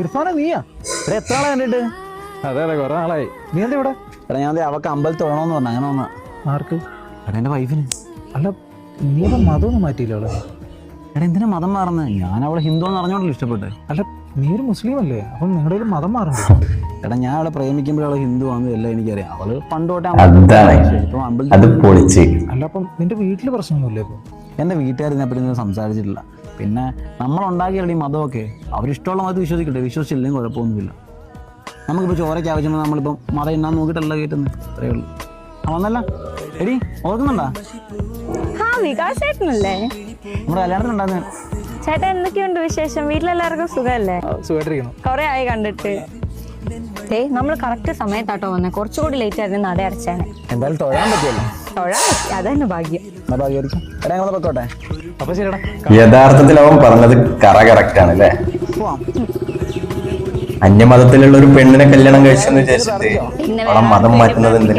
ഇർഫാനെ നീയാ? ഇവിടെ എത്ര ആളെ കണ്ടിട്ട്? അതെ അതെ കുറെ നാളായി. നീ എന്താ ഇവിടെ? എടാ ഞാൻ അവക്ക് അമ്പലത്തിൽ തൊഴണമെന്ന് പറഞ്ഞു. അങ്ങനെ വന്നാ. ആർക്ക്? എടാ എന്റെ വൈഫിന് അല്ല നീ ഇപ്പം മതമൊന്നും മാറ്റിയില്ല അവളെ? എടാ എന്തിനാ മതം മാറുന്നത് ഞാൻ അവളെ ഹിന്ദു എന്ന് അറിഞ്ഞോണ്ടല്ലോ ഇഷ്ടപ്പെട്ടെ. അല്ല നീ ഒരു മുസ്ലിം അല്ലേ? അപ്പം നിങ്ങളുടെ ഒരു മതം എടാ ഞാൻ അവളെ പ്രേമിക്കുമ്പോൾ അവളെ ഹിന്ദു ആണെന്ന് എല്ലാം എനിക്കറിയാം. അവൾ പണ്ട് തൊട്ടേ അമ്പലത്തിൽ അല്ല അപ്പം നിന്റെ വീട്ടിൽ പ്രശ്നമൊന്നുമില്ലേ ഇപ്പം? എന്റെ വീട്ടുകാർ ഇതിനെപ്പറ്റി ഒന്നും സംസാരിച്ചിട്ടില്ല. പിന്നെ നമ്മൾ ഉണ്ടാക്കിയുള്ള ഈ മതമൊക്കെ അവരിഷ്ടമുള്ള മതം വിശ്വസിക്കട്ടെ. വിശ്വസിച്ചില്ലെങ്കിൽ കുഴപ്പമൊന്നുമില്ല. നമുക്കിപ്പോൾ ചോരയ്ക്ക് ആവശ്യമാണ് നമ്മളിപ്പം മതം എന്നാന്ന് നോക്കിയിട്ടല്ല കയറ്റുന്നത്? അത്രേ ഉള്ളൂ. ആ വന്നല്ല. എടി ഓർക്കുന്നുണ്ടാ? വികാസ് ചേട്ടനല്ലേ നമ്മുടെ കല്യാണത്തിനുണ്ടായിരുന്നു ചേട്ടാ എന്തൊക്കെയുണ്ട് വിശേഷം? വീട്ടിലെല്ലാവർക്കും സുഖമല്ലേ? സുഖമായിട്ടിരിക്കുന്നു. കുറെ ആയി കണ്ടിട്ട്. നമ്മൾ കറക്റ്റ് സമയത്താട്ടോ വന്നേ. കുറച്ചുകൂടി ലേറ്റ് ആയിരുന്നു നട അടച്ചാണ് എന്തായാലും തൊഴാൻ പറ്റിയല്ലോ. തൊഴാൻ അതന്നെ ഭാഗ്യം. ഭാഗ്യമായിരിക്കും പൊക്കോട്ടെ. അപ്പൊ ശരിടാ യഥാർത്ഥത്തിൽ അവൻ പറഞ്ഞത് കറ കറക്റ്റ് ആണ് അല്ലേ? അന്യമതത്തിലുള്ള ഒരു പെണ്ണിനെ കല്യാണം കഴിച്ചെന്ന് വിചാരിച്ചിട്ട് അവളെ മതം മാറ്റുന്നത് എന്തിനാ?